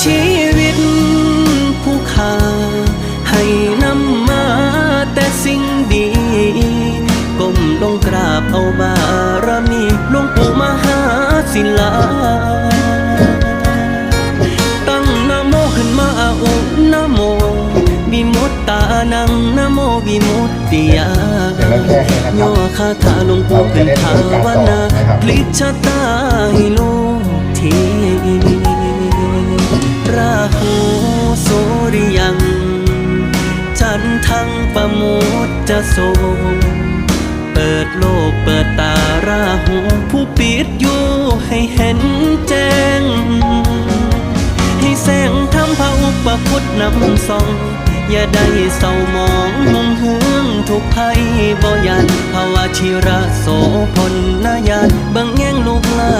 ชีวิตผู้ขาให้นำมาแต่สิ่งดีก้มลงกราบเอาบารมีหลวงปู่มหาศิลา ตั้งนะโมขึ้นมาอุนะโมวิมุตตานังนะโมวิมุตติยาย่อคาถาหลวงปู่ขึ้นภาวนาพลิกชะตา โมทจะโสเปิดโลกเปิดตาราหูผู้ปิดอยู่ให้เห็นแจ้ง ให้แสงทำพระอุปพุทธนำส่อง อย่าได้เศร้ามองมุงเฮืองทุกภัยบ่ยันภาวะชิระโสพลนายานบังแย่งลูกลา